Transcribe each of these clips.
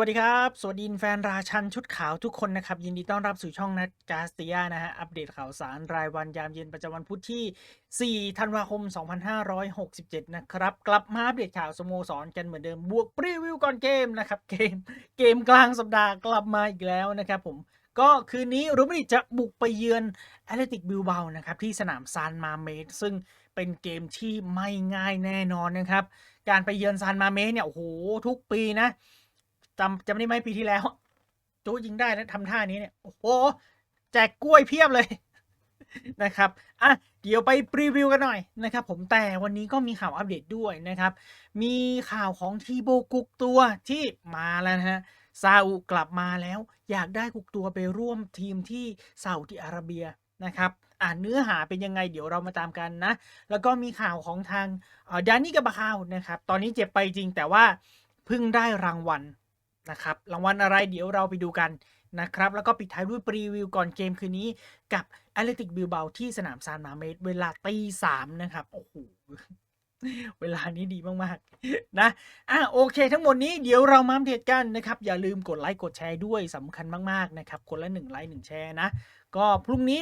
สวัสดีครับ สวัสดีแฟนราชันชุดขาวทุกคนนะครับ ยินดีต้อนรับสู่ช่องนัดกาสเตียนะฮะ อัปเดตข่าวสารรายวันยามเย็นประจำวันพุธที่ 4 ธันวาคม 2567 นะครับ กลับมาอัปเดตข่าวสโมสรกันเหมือนเดิม บวกรีวิวก่อนเกมนะครับ เกมเกมกลางสัปดาห์กลับมาอีกแล้วนะครับผมก็คืนนี้รูบริจะบุกไปเยือนแอตเลติกบิลเบานะครับที่สนามซานมาเมสซึ่งเป็นเกมที่ไม่ง่ายแน่นอนนะครับ การไปเยือนซานมาเมสเนี่ยโอ้โหทุกปีนะ จำจำได้ไหมปีที่แล้ว จูยิงได้นะทำท่านี้เนี่ย โอ้โห แจกกล้วยเพียบเลยนะครับอะเดี๋ยวไปรีวิวกันหน่อยนะครับ ผมแต่วันนี้ก็มีข่าวอัปเดตด้วยนะครับ มีข่าวของทีโบกุกตัวที่มาแล้วนะฮะซาอุกลับมาแล้ว อยากได้กุกตัวไปร่วมทีมที่ซาอุดิอาระเบียนะครับอ่านเนื้อหาเป็นยังไงเดี๋ยวเรามาตามกันนะ แล้วก็มีข่าวของทางดานี่กับบาคาวนะครับ ตอนนี้เจ็บไปจริงแต่ว่าเพิ่งได้รางวัล นะครับรางวัลอะไรเดี๋ยวเราไปดูกันนะครับ แล้วก็ปิดท้ายด้วยรีวิวก่อนเกมคืนนี้กับแอตเลติกบิลเบาที่สนามซานมาเมดเวลาตีสามนะครับ โอ้โห เวลานี้ดีมาก ๆ นะ อะ โอเค ทั้งหมดนี้เดี๋ยวเรามาอัปเดตกันนะครับ อย่าลืมกดไลค์กดแชร์ด้วยสำคัญมาก ๆ นะครับ คนละหนึ่งไลค์หนึ่งแชร์นะ ก็พรุ่งนี้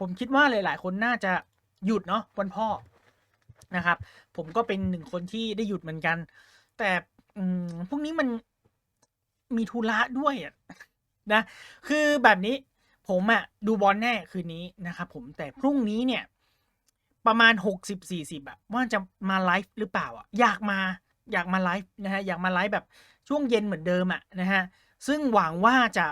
ผมคิดว่าหลาย ๆ คนน่าจะหยุดเนาะวันพ่อนะครับ ผมก็เป็นหนึ่งคนที่ได้หยุดเหมือนกัน แต่พรุ่งนี้มัน มีธุระด้วยอะนะคือแบบนี้ผมอะดูบอลแน่คืนนี้นะครับผมแต่พรุ่งนี้เนี่ย ประมาณ 60-40อะว่าจะมาไลฟ์หรือเปล่าอะอยากมาอยากมาไลฟ์นะฮะอยากมาไลฟ์แบบช่วงเย็นเหมือนเดิมอะนะฮะซึ่งหวังว่าจะ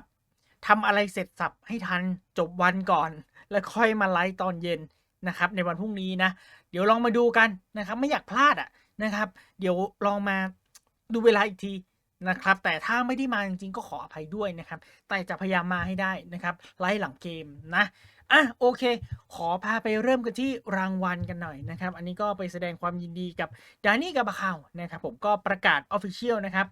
ทำอะไรเสร็จสับให้ทันจบวันก่อน แล้วค่อยมาไลฟ์ตอนเย็นนะครับ ในวันพรุ่งนี้นะ เดี๋ยวลองมาดูกันนะครับ ไม่อยากพลาดอะนะครับ เดี๋ยวลองมาดูเวลาอีกที นะครับ แต่ถ้าไม่ได้มาจริงๆก็ขออภัยด้วยนะครับ แต่จะพยายามมาให้ได้นะครับไล่หลังเกมนะอะโอเค ขอพาไปเริ่มกันที่รางวัลกันหน่อยนะครับ อันนี้ก็ไปแสดงความยินดีกับดานี่กับบาคาวนะครับ ผมก็ประกาศออฟฟิเชียลนะครับ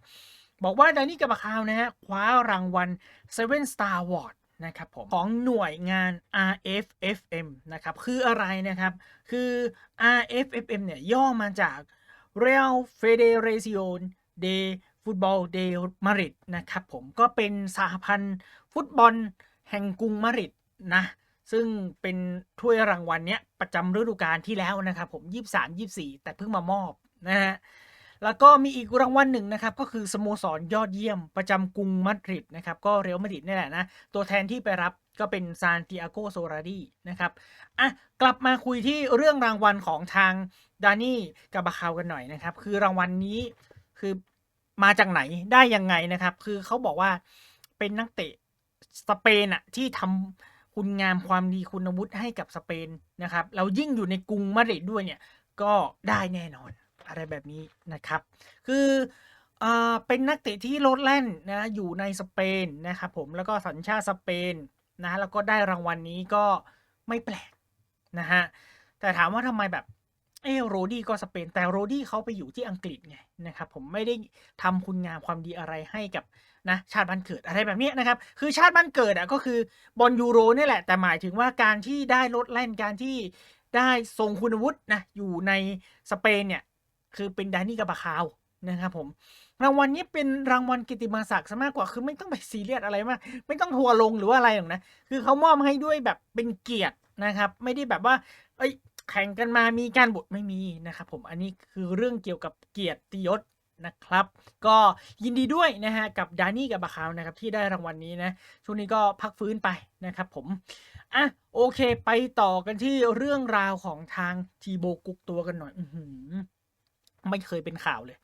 บอกว่าดานี่กับบาคาวนะฮะคว้ารางวัล Seven Star Award นะครับผมของหน่วยงาน RFFM นะครับคืออะไรนะครับ คือ RFFM เนี่ยย่อมาจาก Real Federación de ฟุตบอลเดลมาริดนะครับผมก็เป็นสหพันธ์ฟุตบอลแห่งกรุงมาริดนะซึ่งเป็นถ้วยรางวัลเนี้ยประจำฤดูกาลที่แล้วนะครับผม 23 24 แต่เพิ่งมามอบนะฮะแล้วก็มีอีกรางวัลหนึ่งนะครับ ก็คือสโมสรยอดเยี่ยมประจำกรุงมาดริดนะครับ ก็เรอัลมาดริดนี่แหละนะ ตัวแทนที่ไปรับก็เป็นซานติอาโกโซราดีนะครับอะกลับมาคุยที่เรื่องรางวัลของทางดานี่กับบาคาวกันหน่อยนะครับ คือรางวัลนี้คือ มาจากไหนได้ยังไงนะครับ คือเขาบอกว่าเป็นนักเตะสเปนอะที่ทำคุณงามความดีคุณวุฒิให้กับสเปนนะครับแล้วยิ่งอยู่ในกรุงมาดริดด้วยเนี่ยก็ได้แน่นอนอะไรแบบนี้นะครับ คือเอ่อเป็นนักเตะที่โลดแล่นนะอยู่ในสเปนนะครับผมแล้วก็สัญชาติสเปนนะแล้วก็ได้รางวัลนนี้ก็ไม่แปลกนะฮะแต่ถามว่าทำไมแบบ เออโรดี้ก็สเปน แต่โรดี้เขาไปอยู่ที่อังกฤษไงนะครับผมไม่ได้ทำคุณงามความดีอะไรให้กับนะชาติบ้านเกิดอะไรแบบนี้นะครับ คือชาติบ้านเกิดอะก็คือบอลยูโรนี่แหละ แต่หมายถึงว่าการที่ได้ลดแล่นการที่ได้ทรงคุณวุฒินะอยู่ในสเปนเนี่ยคือเป็นดานี่กับบาคาวนะครับผมรางวัลนี้เป็นรางวัลกิติมาศักดิ์ซะมากกว่าคือไม่ต้องไปซีเรียสอะไรมาก ไม่ต้องทัวร์ลงหรือว่าอะไรหรอกนะคือเขามอบให้ด้วยแบบเป็นเกียรตินะครับ ไม่ได้แบบว่า เอ้ย แข่งกันมามีการบทไม่มีนะครับผมอันนี้คือเรื่องเกี่ยวกับเกียรติยศนะครับ ก็ยินดีด้วยนะฮะกับดานี่กับบาคาวนะครับที่ได้รางวัลนนี้นะช่วงนี้ก็พักฟื้นไปนะครับผมอะโอเคไปต่อกันที่เรื่องราวของทางทีโบกุกตัวกันหน่อยอืไม่เคยเป็นข่าวเลย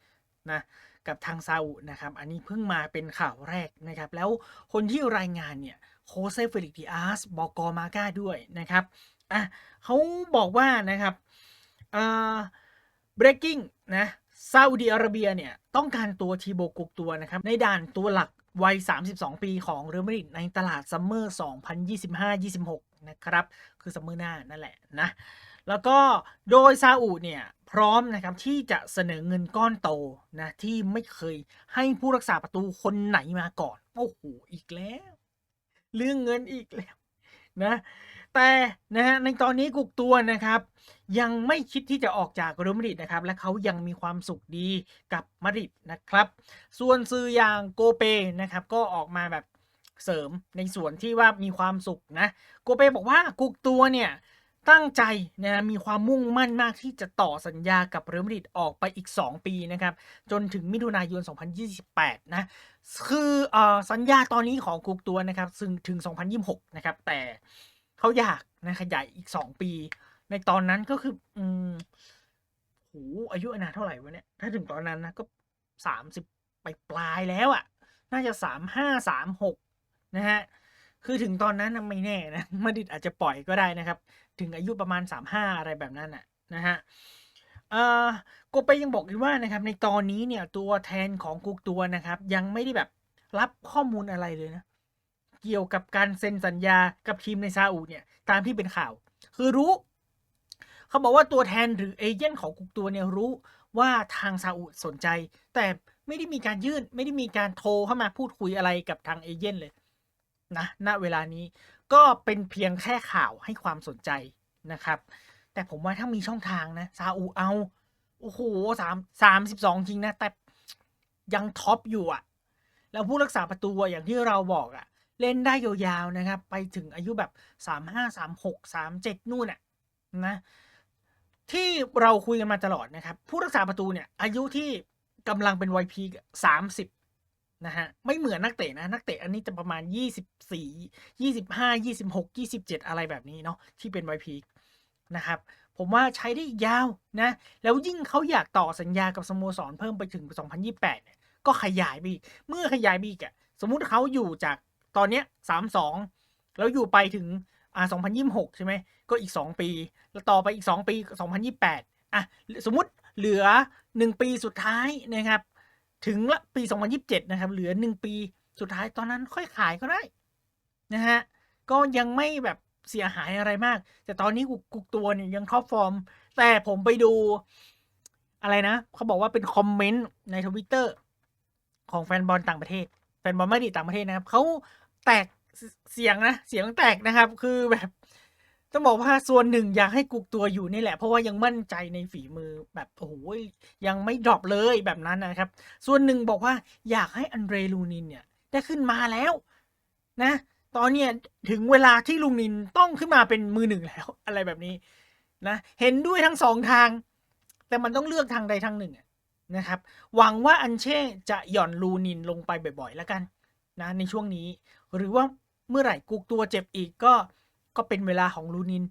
นะกับทางซาอุนะครับ อันนี้เพิ่งมาเป็นข่าวแรกนะครับ แล้วคนที่รายงานเนี่ยโคเซเฟลิกดิอาสบอกกอมาก้าด้วยนะครับ อะเขาบอกว่านะครับอ่า breaking นะซาอุดีอาระเบียเนี่ยต้องการตัวทีโบกุกตัวนะครับในด่านตัวหลักวัย 32 ปีของเรอัลมาดริดในตลาดซัมเมอร์ 2025-26 นะครับ คือซัมเมอร์หน้านั่นแหละนะ แล้วก็โดยซาอุเนี่ยพร้อมนะครับที่จะเสนอเงินก้อนโตนะที่ไม่เคยให้ผู้รักษาประตูคนไหนมาก่อน โอ้โห อีกแล้ว เรื่องเงินอีกแล้วนะ แต่นะฮะในตอนนี้กุกตัวนะครับยังไม่คิดที่จะออกจากเรอัลมาดริดนะครับ และเขายังมีความสุขดีกับมาดริดนะครับ ส่วนสื่ออย่างโกเปนะครับ ก็ออกมาแบบเสริมในส่วนที่ว่ามีความสุขนะโกเปบอกว่ากุกตัวเนี่ยตั้งใจนะมีความมุ่งมั่นมากที่จะต่อสัญญากับเรอัลมาดริดออกไปอีก 2 ปีนะครับ จนถึงมิถุนายน 2028 นะ คืออสัญญาตอนนี้ของกุกตัวนะครับซึ่งถึง 2026 นะครับ แต่ เขาอยากนะขยายอีก2ปี ในตอนนั้นก็คือ อืมโหอายุอานาเท่าไหร่วะเนี่ย ถ้าถึงตอนนั้นนะก็30ไปปลายแล้วอะ่ะ น่าจะ35 36นะฮะ คือถึงตอนนั้นนะไม่แน่นะมาดิดอาจจะปล่อยก็ได้นะครับ ถึงอายุประมาณ35อะไรแบบนั้นน่ะนะฮะเอ่อโกเปยังบอกอีกว่านะครับในตอนนี้เนี่ยตัวแทนของกุกตัวนะครับ ยังไม่ได้แบบรับข้อมูลอะไรเลยนะ เกี่ยวกับการเซ็นสัญญากับทีมในซาอุเนี่ยตามที่เป็นข่าว คือรู้ เขาบอกว่าตัวแทนหรือเอเจนต์ของกุกตัวเนี่ยรู้ว่าทางซาอุสนใจ แต่ไม่ได้มีการยื่น ไม่ได้มีการโทรเข้ามาพูดคุยอะไรกับทางเอเจนต์เลยนะณเวลานี้ก็เป็นเพียงแค่ข่าวให้ความสนใจนะครับ แต่ผมว่าถ้ามีช่องทางนะซาอุเอาโอ้โหสามสามสิบสองจริงนะ แต่ยังท็อปอยู่อะแล้วผู้รักษาประตูอย่างที่เราบอกอะ เล่นได้ยาวๆนะครับ ไปถึงอายุแบบสามห้าสามหกสามเจ็ดนู่นอะนะที่เราคุยกันมาตลอดนะครับ ผู้รักษาประตูเนี่ยอายุที่กำลังเป็นวัยพีสามสิบนะฮะไม่เหมือนนักเตะนะนักเตะอันนี้จะประมาณยี่สิบสี่ยี่สิบห้ายี่สิบหกยี่สิบเจ็ดอะไรแบบนี้เนาะที่เป็นวัยพีคนะครับผมว่าใช้ได้ยาวนะแล้วยิ่งเขาอยากต่อสัญญากับสโมสรเพิ่มไปถึง 2028เนี่ยก็ขยายไปอีกเมื่อขยายไปอีกอะสมมุติเขาอยู่จาก ตอนเนี้ย32แล้วอยู่ไปถึงอ่า2026ใช่ไหมก็อีก2ปี แล้วต่อไปอีก2ปี2028อะสมมุติเหลือ1ปีสุดท้ายนะครับ ถึงละปี2027นะครับ เหลือ1ปีสุดท้ายตอนนั้นค่อยขายก็ได้นะฮะก็ยังไม่แบบเสียหายอะไรมาก แต่ตอนนี้กุกกุกตัวเนี่ยยังท็อปฟอร์ม แต่ผมไปดูอะไรนะ เขาบอกว่าเป็นคอมเมนต์ในทวิตเตอร์ของแฟนบอลต่างประเทศ นบอลไม่ดีต่างประเทศนะครับเขาแตกเสียงนะเสียงแตกนะครับ คือแบบต้องบอกว่าส่วนหนึ่งอยากให้กุกตัวอยู่นี่แหละ เพราะว่ายังมั่นใจในฝีมือแบบโอ้โหยังไม่ดรอปเลยแบบนั้นนะครับ ส่วนหนึ่งบอกว่าอยากให้อันเดรลูนินเนี่ยได้ขึ้นมาแล้วนะ ตอนเนี้ยถึงเวลาที่ลุงนินต้องขึ้นมาเป็นมือหนึ่งแล้ว อะไรแบบนี้นะเห็นด้วยทั้งสองทาง แต่มันต้องเลือกทางใดทางหนึ่ง นะครับ หวังว่าอันเช่จะหย่อนลูนินลงไปบ่อยๆ แล้วกันนะในช่วงนี้ หรือว่าเมื่อไหร่กุกตัวเจ็บอีกก็ก็เป็นเวลาของลูนิน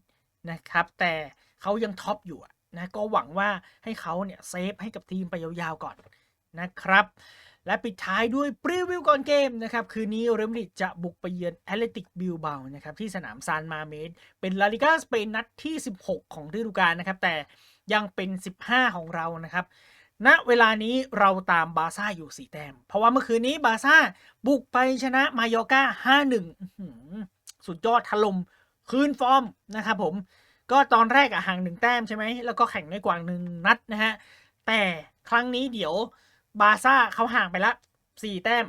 นะครับ แต่เขายังท็อปอยู่นะก็หวังว่าให้เขาเนี่ยเซฟให้กับทีมไปยาวๆก่อนนะครับ และปิดท้ายด้วยปรีวิวก่อนเกมนะครับ คืนนี้เรอัลมาดริดจะบุกไปเยือนแอตเลติกบิลเบานะครับ ที่สนามซานมาเมดเป็นลาลิกาสเปนนัดที่ 16 ของฤดูกาลนะครับ แต่ยังเป็น 15 ของเรานะครับ ณเวลานี้เราตามบาซ่าอยู่4แต้ม เพราะว่าเมื่อคืนนี้บาซ่าบุกไปชนะมายอกา5-1 สุดยอดถล่มคืนฟอร์มนะครับผม ก็ตอนแรกอะห่างหนึ่งแต้มใช่ไหม แล้วก็แข่งน้อยกว่าหนึ่งนัดนะฮะ แต่ครั้งนี้เดี๋ยวบาซ่าเขาห่างไปละสี่แต้ม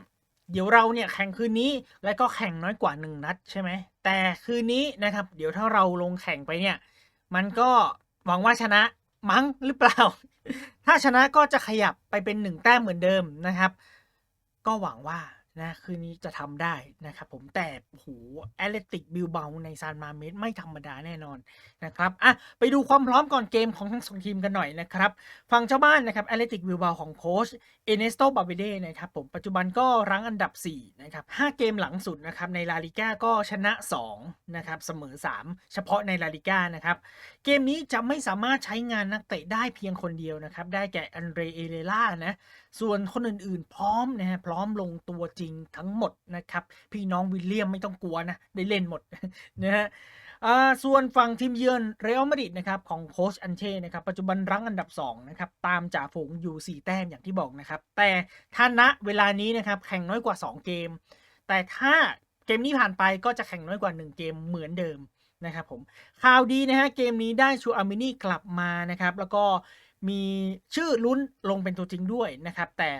เดี๋ยวเราเนี่ยแข่งคืนนี้ แล้วก็แข่งน้อยกว่าหนึ่งนัดใช่ไหม แต่คืนนี้นะครับ เดี๋ยวถ้าเราลงแข่งไปเนี่ย มันก็หวังว่าชนะ มั้งหรือเปล่า ถ้าชนะก็จะขยับไปเป็นหนึ่งแต้มเหมือนเดิมนะครับ ก็หวังว่า นะคืนนี้จะทำได้นะครับผมแต่โหแอตเลติกบิลเบาในซานมาเมสไม่ธรรมดาแน่นอนนะครับอะไปดูความพร้อมก่อนเกมของทั้งสองทีมกันหน่อยนะครับฝั่งเจ้าบ้านนะครับแอตเลติกบิลเบาของโค้ชเอเนสโตบาเบเดนะครับผมปัจจุบันก็รั้งอันดับ4นะครับ5เกมหลังสุดนะครับในลาลิก้าก็ชนะ2นะครับเสมอ 3 เฉพาะในลาลิก้านะครับเกมนี้จะไม่สามารถใช้งานนักเตะได้เพียงคนเดียวนะครับได้แก่อันเดรเอเลล่านะ ส่วนคนอื่นๆ พร้อมนะฮะพร้อมลงตัวจริงทั้งหมดนะครับ พี่น้องวิลเลียมไม่ต้องกลัวนะ ได้เล่นหมดนะฮะส่วนฝั่งทีมเยือนเรอัลมาดริดนะครับของโค้ชอันเช่นะครับปัจจุบันรั้งอันดับ2นะครับตามจ่าฝูงอยู่ 4 แต้มอย่างที่บอกนะครับ แต่ถ้าณเวลานี้นะครับแข่งน้อยกว่า 2 เกม แต่ถ้าเกมนี้ผ่านไปก็จะแข่งน้อยกว่า 1 เกมเหมือนเดิมนะครับผมข่าวดีนะฮะเกมนี้ได้ชูอามินี่กลับมานะครับแล้วก็ มีชื่อลุ้นลงเป็นตัวจริงด้วยนะครับ แต่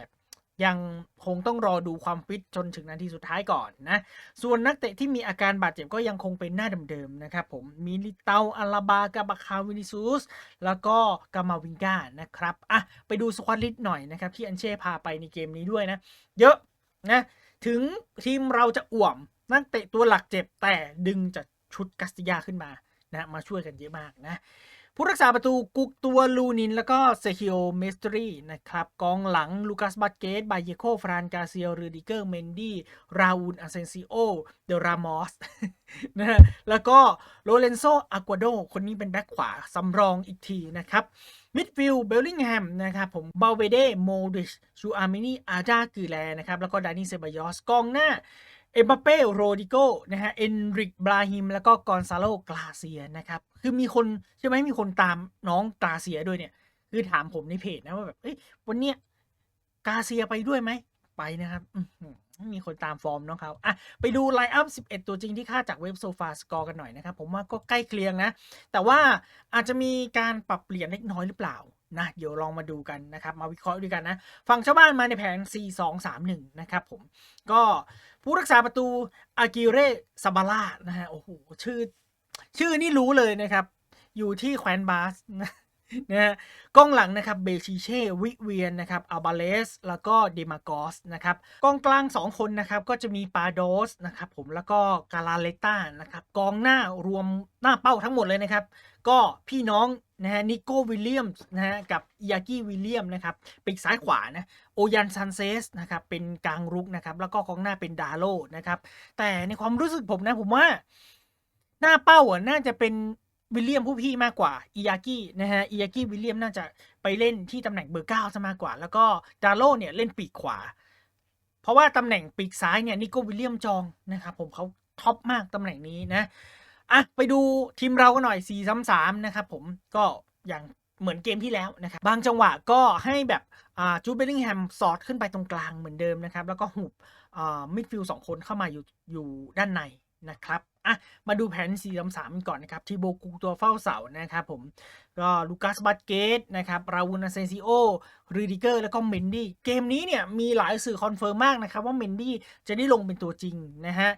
ยังคงต้องรอดูความฟิตจนถึงนาทีสุดท้ายก่อนนะ ส่วนนักเตะที่มีอาการบาดเจ็บก็ยังคงเป็นหน้าเดิมๆนะครับผมมีลิเตาอาราบากาบาคาวินิซูส แล้วก็กามาวิงกานะครับอะไปดูสควอตลิสหน่อยนะครับ ที่อันเช่พาไปในเกมนี้ด้วยนะ เยอะนะถึงทีมเราจะอ่วม นักเตะตัวหลักเจ็บแต่ดึงจากชุดกัสติยาขึ้นมานะมาช่วยกันเยอะมากนะ ผู้รักษาประตูกุกตัวลูนิน แล้วก็เซคิโอเมสตรีนะครับกองหลังลูคัสบัตเกตบายเยโคฟรานกาเซียรูดิเกอร์เมนดี้ราอูลอาเซนซิโอเดรามอสนะฮะแล้วก็โลเรนโซอากวาโดคนนี้เป็นแบ็คขวาสำรองอีกทีนะครับมิดฟิลด์เบลลิงแฮมนะครับผมบาเวเดโมดิชชูอาร์มินีอาจากือแลนะครับแล้วก็ดานิเซบายอสกองหน้า เอ็มบัปเป้โรดิโกนะฮะเอนริกบราฮิม แล้วก็กอนซาโลกลาเซียนะครับคือมีคนใช่ไหมมีคนตามน้องกลาเซียด้วยเนี่ย คือถามผมในเพจนะว่าแบบเอ้ยวันเนี้ยกาเซียไปด้วยไหมไปนะครับมีคนตามฟอร์มน้องเขาอะไปดูไลน์อัพ 11 ตัวจริงที่ค่าจากเว็บโซฟาสกอร์กันหน่อยนะครับ ผมว่าก็ใกล้เคียงนะ แต่ว่าอาจจะมีการปรับเปลี่ยนเล็กน้อยหรือเปล่านะเดี๋ยวลองมาดูกันนะครับ มาวิเคราะห์ด้วยกันนะ ฝั่งชาวบ้านมาในแผน 4-2-3-1 นะครับผมก็ ผู้รักษาประตูอากิเรซาบาร่านะฮะโอ้โหชื่อ ชื่อนี่รู้เลยนะครับ อยู่ที่แคว้นบาสนะนะฮะกองหลังนะครับเบชิเช่วิเวียนนะครับอัลบาเลส แล้วก็เดมากอสนะครับกองกลาง 2 คนนะครับก็จะมีปาโดสนะครับผมแล้วก็กาลาเลต้านะครับกองหน้ารวมหน้าเป้าทั้งหมดเลยนะครับ ก็พี่น้อง นะฮะนิโก้วิลเลียมนะฮะกับยากี้วิลเลียมนะครับปีกซ้ายขวานะโอยันซันเซสนะครับเป็นกลางรุกนะครับแล้วก็กองหน้าเป็นดาโลนะครับแต่ในความรู้สึกผมนะผมว่า หน้าเป้าอะน่าจะเป็นวิลเลียมผู้พี่มากกว่าอิยากินะฮะอิยากิวิลเลียมน่าจะไปเล่นที่ตำแหน่งเบอร์เก้าซะมากกว่า แล้วก็ดาโลเนี่ยเล่นปีกขวา เพราะว่าตำแหน่งปีกซ้ายเนี่ยนิโก้วิลเลียมจองนะครับผมเขาท็อปมากตำแหน่งนี้นะ อะไปดูทีมเรากันหน่อย4 3 3นะครับผมก็อย่างเหมือนเกมที่แล้วนะครับบางจังหวะก็ให้แบบจูดเบลลิงแฮมสอดขึ้นไปตรงกลางเหมือนเดิมนะครับ แล้วก็หุบมิดฟิลด์สองคนเข้ามาอยู่อยู่ด้านในนะครับอะมาดูแผน4 3 3ก่อนนะครับทีโบกูตัวเฝ้าเสานะครับผมก็ลูคัสบัตเกตนะครับราวูนาเซซิโอรูดิเกอร์แล้วก็เมนดี้เกมนี้เนี่ยมีหลายสื่อคอนเฟิร์มมากนะครับว่าเมนดี้จะได้ลงเป็นตัวจริงนะฮะ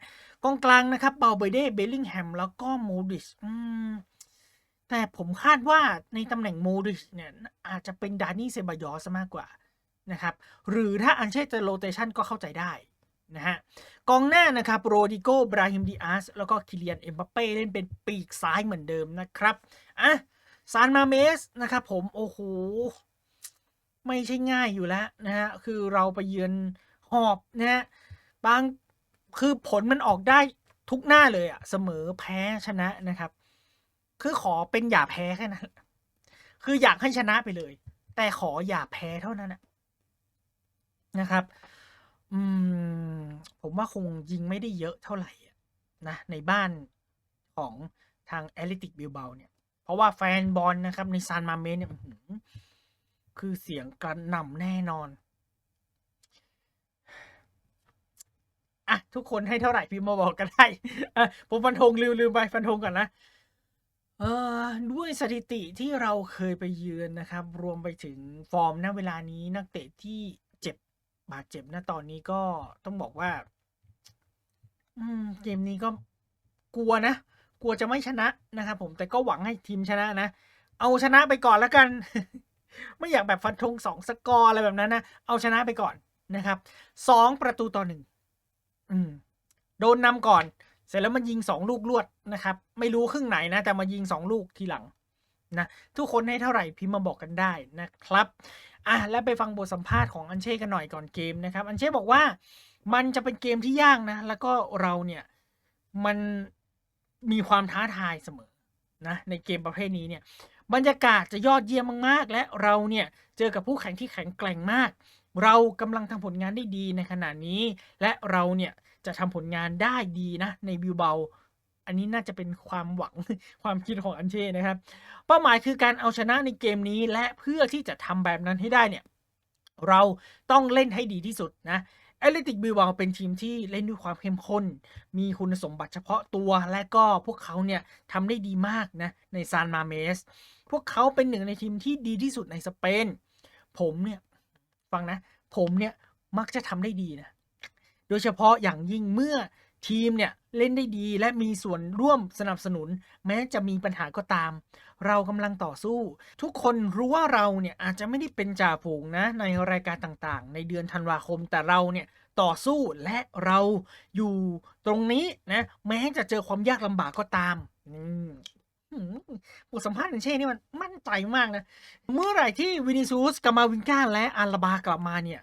กองกลางนะครับเบลเบเดเบลลิงแฮมแล้วก็โมดิชแต่ผมคาดว่าในตำแหน่งโมดิชเนี่ยอาจจะเป็นดานี่เซบายอสมากกว่านะครับหรือถ้าอันเช่จะโรเตชันก็เข้าใจได้นะฮะกองหน้านะครับโรดิโกบราฮิมดิอาสแล้วก็คิเลียนเอ็มบัปเป้เล่นเป็นปีกซ้ายเหมือนเดิมนะครับอะซานมาเมสนะครับผมโอ้โหไม่ใช่ง่ายอยู่แล้วนะฮะคือเราไปเยือนหอบนะฮะบาง คือผลมันออกได้ทุกหน้าเลยอะเสมอแพ้ชนะนะครับ คือขอเป็นอย่าแพ้แค่นั้นคืออยากให้ชนะไปเลย แต่ขออย่าแพ้เท่านั้นนะนะครับ อืม ผมว่าคงยิงไม่ได้เยอะเท่าไหร่อะนะในบ้านของทางแอตเลติกบิลเบาเนี่ย เพราะว่าแฟนบอลนะครับ ในซานมาเมสเนี่ยคือเสียงกระหน่ำแน่นอน อะทุกคนให้เท่าไหร่พิมพ์มาบอกกันได้อะผมฟันธงลืมลืมไปฟันธงก่อนนะเออด้วยสถิติที่เราเคยไปเยือนนะครับ รวมไปถึงฟอร์มณเวลานี้นักเตะที่เจ็บบาดเจ็บณตอนนี้ก็ต้องบอกว่า อืม เกมนี้ก็กลัวนะกลัวจะไม่ชนะนะครับผมแต่ก็หวังให้ทีมชนะนะ เอาชนะไปก่อนแล้วกัน ไม่อยากแบบฟันธงสองสกอร์อะไรแบบนั้นนะ เอาชนะไปก่อนนะครับสองประตูต่อหนึ่ง อืมโดนนำก่อน เสร็จแล้วมันยิงสองลูกรวดนะครับ ไม่รู้ครึ่งไหนนะ แต่มายิงสองลูกทีหลังนะทุกคนให้เท่าไหร่พิมพ์มาบอกกันได้นะครับอะแล้วไปฟังบทสัมภาษณ์ของอันเช่กันหน่อยก่อนเกมนะครับ อันเช่บอกว่ามันจะเป็นเกมที่ยากนะ แล้วก็เราเนี่ยมันมีความท้าทายเสมอนะในเกมประเภทนี้เนี่ย บรรยากาศจะยอดเยี่ยมมากๆ และเราเนี่ยเจอกับผู้แข่งที่แข็งแกร่งมาก เรากำลังทำผลงานได้ดีในขณะนี้ และเราเนี่ยจะทำผลงานได้ดีนะในบิลเบาอันนี้น่าจะเป็นความหวังความคิดของอันเช่นะครับ เป้าหมายคือการเอาชนะในเกมนี้และเพื่อที่จะทำแบบนั้นให้ได้เนี่ยเราต้องเล่นให้ดีที่สุดนะ แอตเลติกบิลบาเป็นทีมที่เล่นด้วยความเข้มข้น มีคุณสมบัติเฉพาะตัว และก็พวกเขาเนี่ยทำได้ดีมากนะในซานมาเมส พวกเขาเป็นหนึ่งในทีมที่ดีที่สุดในสเปน ผมเนี่ยฟังนะ ผมเนี่ยมักจะทำได้ดีนะ โดยเฉพาะอย่างยิ่งเมื่อทีมเนี่ย เล่นได้ดีและมีส่วนร่วมสนับสนุน แม้จะมีปัญหาก็ตาม เรากำลังต่อสู้ ทุกคนรู้ว่าเราเนี่ยอาจจะไม่ได้เป็นจ่าฝูงนะในรายการต่างๆ ในเดือนธันวาคมแต่เราเนี่ยต่อสู้และเราอยู่ตรงนี้นะแม้จะเจอความยากลำบากก็ตามอืบทสัมภาษณ์ของเช่นี่มันมั่นใจมากนะ เมื่อไหร่ที่วินิซูสกามาวินก้าและอาราบากลับมาเนี่ย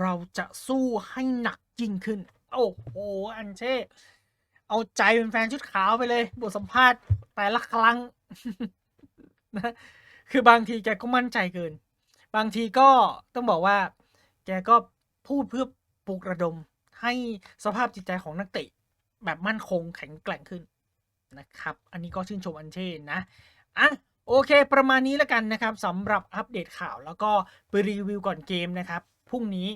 เราจะสู้ให้หนักยิ่งขึ้น โอ้โห อันเช่ เอาใจเป็นแฟนชุดขาวไปเลย บทสัมภาษณ์แต่ละครั้งนะคือบางทีแกก็มั่นใจเกิน บางทีก็ต้องบอกว่า แกก็พูดเพื่อปลุกระดม ให้สภาพจิตใจของนักเตะแบบมั่นคงแข็งแกร่งขึ้นนะครับ อันนี้ก็ชื่นชมอันเช่นนะอะโอเค ประมาณนี้แล้วกันนะครับสำหรับอัปเดตข่าวแล้วก็ไปรีวิวก่อนเกมนะครับพรุ่งนี้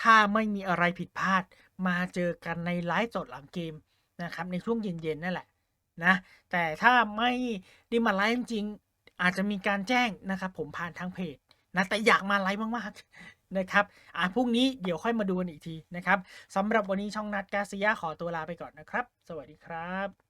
ถ้าไม่มีอะไรผิดพลาดมาเจอกันในไลฟ์สดหลังเกม นะครับในช่วงเย็นๆนั่นแหละนะแต่ถ้าไม่ได้มาไลฟ์จริงอาจจะมีการแจ้งนะครับ ผมผ่านทางเพจนะแต่อยากมาไลฟ์มากๆนะครับอะพรุ่งนี้เดี๋ยวค่อยมาดูกันอีกทีนะครับสำหรับวันนี้ช่องนัดกาซิยาขอตัวลาไปก่อนนะครับ สวัสดีครับ